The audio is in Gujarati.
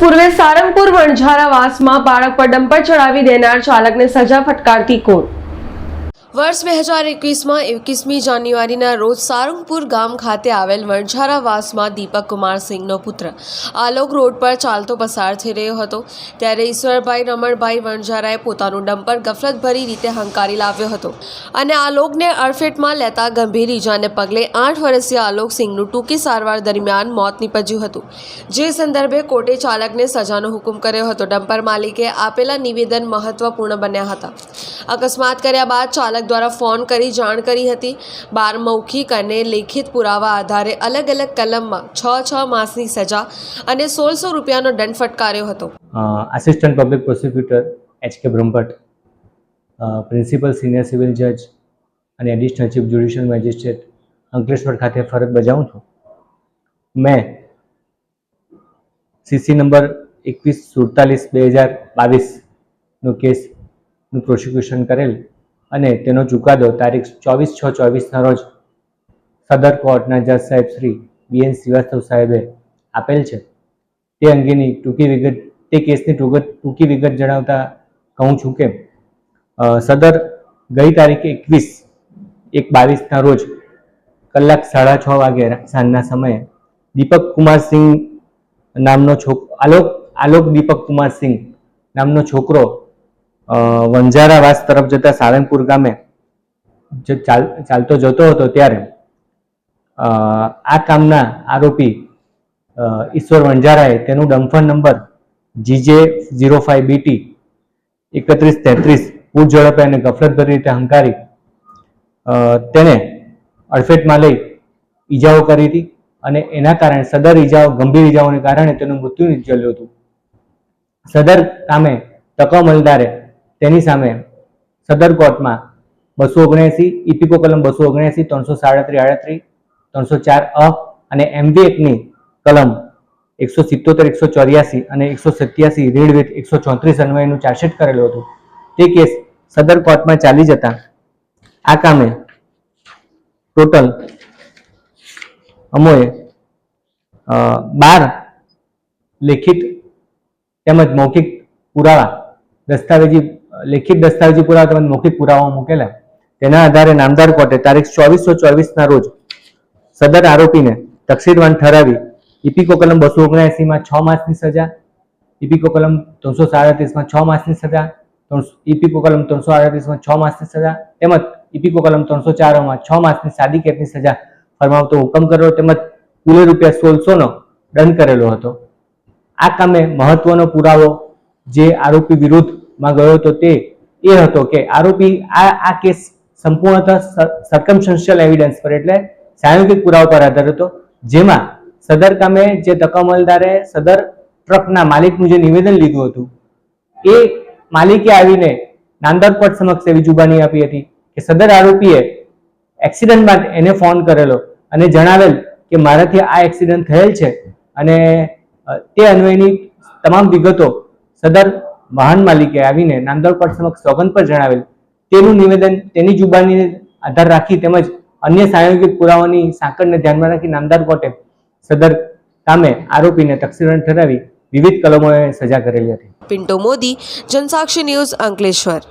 સારંગપુર વણઝારા વાસમાં બાળક પર ડમ્પર ચડાવી દેનાર ચાલકને સજા ફટકારતી કોર્ટ. વર્ષ બે હજાર એકવીસમાં એકવીસમી જાન્યુઆરીના રોજ સારંગપુર ગામ ખાતે આવેલ વણઝારાવાસમાં દીપક કુમાર પુત્ર આલોક રોડ પર ચાલતો પસાર થઈ રહ્યો હતો. ત્યારે ઈશ્વરભાઈ રમણભાઈ વણઝારાએ પોતાનું ડમ્પર ગફલતભરી રીતે હંકારી લાવ્યો હતો અને આલોકને અડફેટમાં લેતા ગંભીર ઈજાને પગલે આઠ વર્ષીય આલોક સિંહનું ટૂંકી સારવાર દરમિયાન મોત નીપજ્યું હતું. જે સંદર્ભે કોર્ટે ચાલકને સજાનો હુકમ કર્યો હતો. ડમ્પર માલિકે આપેલા નિવેદન મહત્વપૂર્ણ બન્યા હતા. અકસ્માત કર્યા બાદ ચાલક દ્વારા ફોન કરી જાણ કરી હતી. બાર મૌખિક અને લેખિત પુરાવા આધારે અલગ અલગ કલમમાં છ છ માસની સજા અને સોળસો રૂપિયાનો દંડ ફટકાર્યો હતો. Assistant public prosecutor H K Brahmbhatt principal senior civil જજ અને additional chief judicial magistrate Ankleshwar ખાતે ફરજ બજાવું છું. મેં સીસી નંબર એકવીસ સુડતાલીસ બે હજાર બાવીસનો કેસનું પ્રોસિક્યુશન કરેલ. અને તેનો ચુકાદો તારીખ ચોવીસ છ ચોવીસના રોજ સદર કોર્ટના જજ સાહેબ શ્રી બી એન શ્રીવાસ્તવ સાહેબે આપેલ છે. તે અંગેની ટૂંકી વિગત, તે કેસની ટૂંક વિગત જણાવતા કહું છું કે સદર ગઈ તારીખ એકવીસ, એક બાવીસના રોજ કલાક સાડા છ વાગે સાંજના સમયે દીપક કુમાર સિંહ નામનો છોક, આલોક આલોક દીપક કુમાર સિંહ નામનો છોકરો અ, વંજારા વાસ તરફ જતા સારંગપુર ગામે ચાલતો જતો હતો ત્યારે આ કામના આરોપી ઈશ્વર વંજારાએ તેનું dumper number GJ zero five BT એકત્રીસ તેત્રીસ પૂર ઝડપે અને ગફલતભરી રીતે હંકારી તેને અડફેટમાં લઈ ઈજાઓ કરી હતી અને એના કારણે સદર ઈજાઓ ગંભીર ઈજાઓને કારણે તેનું મૃત્યુ નિપજેલું હતું. સદર કામે તકમલદારે તેની સામે સદર કોર્ટમાં બસો ઓગણએંસી ઇપિકો કલમ બસો ઓગણએંસી, ત્રણસો સાડત્રીસ, આડત્રીસ, ત્રણસો ચાર અ અને એમવી એકની કલમ એકસો સિત્તોતેર, એકસો ચોર્યાસી અને એકસો સત્યાસી, રીડ વિથ એકસો ચોત્રીસ અન્વયનું ચાર્જશીટ કરેલું હતું. તે કેસ સદર કોર્ટમાં ચાલી જતા આ કામે ટોટલ અમોએ બાર લેખિત તેમજ મૌખિક પુરાવા, દસ્તાવેજી લેખિત દસ્તાવેજી પુરાવા તમને મૌખિક પુરાવા મૂકેલા. તેના આધારે નામદાર કોર્ટે તારીખ ચોવીસો ચોવીસના રોજ સદર આરોપીને તકસીરવાન ઠરાવી ઇપીકો કલમ બસો ઓગણએંસીમાં છ માસની સજા ઇપીકો કલમ ત્રણસો સાડત્રીસમાં છ માસની સજા ઇપીકો કલમ ત્રણસો આડત્રીસમાં છ માસની સજા, તેમજ ઇપીકો કલમ ત્રણસો ચારમાં છ માસની સાદી કેદની સજા ફરમાવતો હુકમ કર્યો તેમજ કુલે રૂપિયા સોળસોનો દંડ કરેલો હતો. આ કામે મહત્વનો પુરાવો જે આરોપી વિરુદ્ધમાં ગયો હતો તે, એ હતો કે આરોપી આ આ કેસ સંપૂર્ણતઃ સરકમસેન્શિયલ એવિડન્સ પર એટલે સાયોગિક પુરાવા પર આધાર હતો, જેમાં સદર કામે જે તકમલદારે સદર ટ્રકના માલિકનું જે નિવેદન લીધું હતું, એ માલિકે આવીને નાંદરપટ સમક્ષ એવી જુબાની આપી હતી કે સદર આરોપીએ એક્સિડન્ટ બાદ એને ફોન કરેલો અને જણાવેલ કે મારાથી આ એક્સિડન્ટ થયેલ છે અને તે અન્વયની તમામ વિગતો સદર વાહન માલિકે આવીને નામદાર કોર્ટ સમક્ષ સોગંદ પર જણાવેલ. તેનું નિવેદન તેની જુબાનીને આધાર રાખી તેમજ અન્ય સાયોગિક પુરાવાની સાંકળને ધ્યાનમાં રાખી નામદાર કોર્ટે સદર કામે આરોપીને તકસીરણ ઠરાવી વિવિધ કલમોએ સજા કરેલી હતી. પિન્ટો મોદી, જનસાક્ષી ન્યૂઝ અંકલેશ્વર.